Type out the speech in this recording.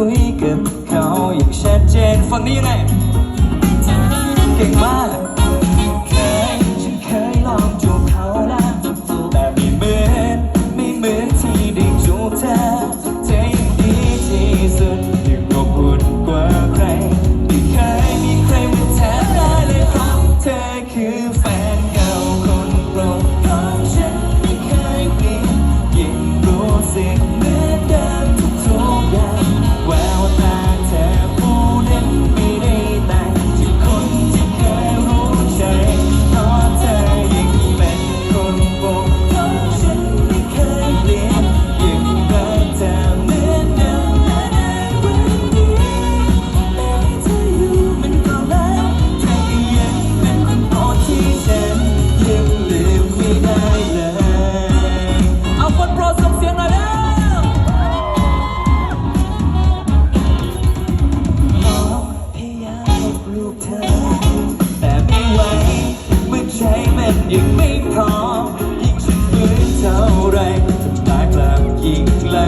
คุยกับเขาอย่างชัดเจนฟังนี้ยังไง เก่งมาก ยังไม่พร้อมยิ่งฉันฝืนเท่าไรทำลายกลับยิ่งไหล